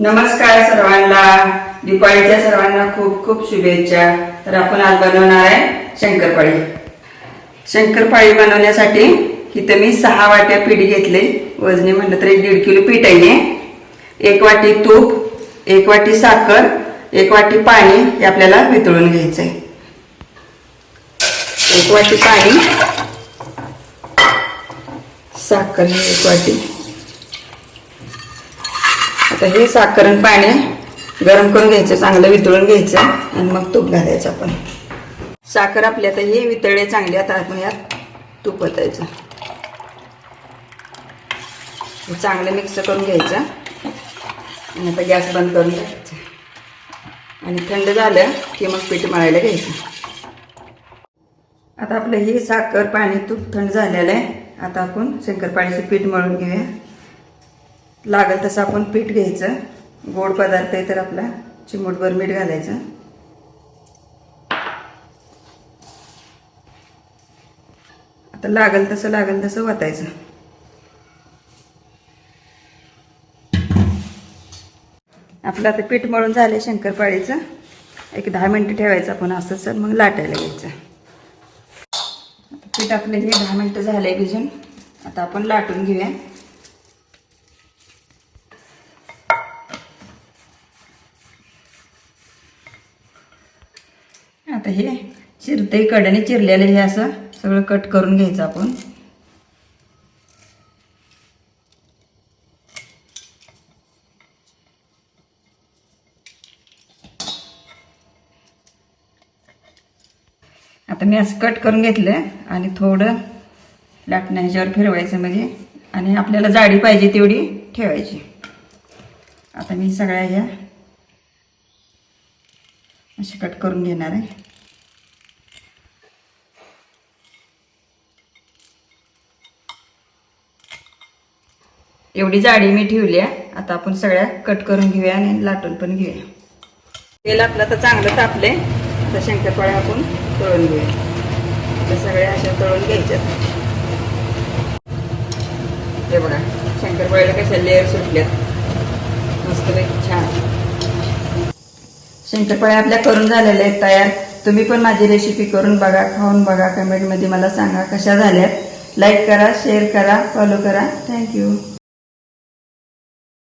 नमस्कार सर्वांना. दिवाळीच्या सर्वांना खूप खूप शुभेच्छा. तर आपण आज बनवणार आहे शंकरपाळी. शंकरपाळी बनवण्यासाठी इथं मी सहा वाट्या पीठ घेतले. वजनी म्हटलं तर एक दीड किलो पीठ आहे एक वाटी तूप एक वाटी साखर एक वाटी पाणी हे आपल्याला वितळून घ्यायचं आहे एक वाटी पाणी साखर एक वाटी. तर हे साखर आणि पाणी गरम करून घ्यायचं चांगलं वितळून घ्यायचं आणि मग तूप घालायचं आपण. साखर आपल्या आता हे वितळले चांगले आता आपण यात तूप ओतायचं चांगलं मिक्स करून घ्यायचं आणि आता गॅस बंद करून घ्यायचा. आणि थंड झालं की मग पीठ मळायला घ्यायचं. आता आपलं हे साखर पाणी तूप थंड झालेलं आहे. आता आपण शंकरपाळीचं पीठ मळून घेऊया. लागेल तसं आपण पीठ घ्यायचं. गोड पदार्थ आहे तर आपला चिमूटभर मीठ घालायचं. आता लागेल तसं लागेल तसं वाटायचं आपलं आता पीठ मळून झालं शंकरपाळीचं. एक दहा मिनटं ठेवायचं आपण असं सर मग लाटायला घ्यायचं. पीठ आपलं हे दहा मिनटं झालं आहे भिजून. आता आपण लाटून घेऊया. आता हे चिरते कड्याने चिरलेलं हे असं सगळं कट करून घ्यायचं आपण. आता मी असं कट करून घेतलं आणि थोडं लाटणं ह्याच्यावर फिरवायचं म्हणजे आणि आपल्याला जाडी पाहिजे तेवढी ठेवायची. आता मी सगळ्या ह्या असे कट करून घेणार आहे. एवढी जाडी मी ठेवली आहे. आता आपण सगळ्या कट करून घेऊया आणि लाटून पण घेऊया. तेल आपलं तर चांगलं तापले तर शंकरपाळ्या आपण तळून घेऊया. तर सगळ्या अशा तळून घ्यायच्यात. हे बघा शंकरपाळ्याला कशा लेअर सुटल्यात. मस्तपैकी छान. शंकरपाळ्या आपल्या करून झालेल्या आहेत तयार. तुम्ही पण माझी रेसिपी करून बघा खाऊन बघा कमेंटमध्ये मला सांगा कशा झाल्यात. लाईक करा शेअर करा फॉलो करा. थँक्यू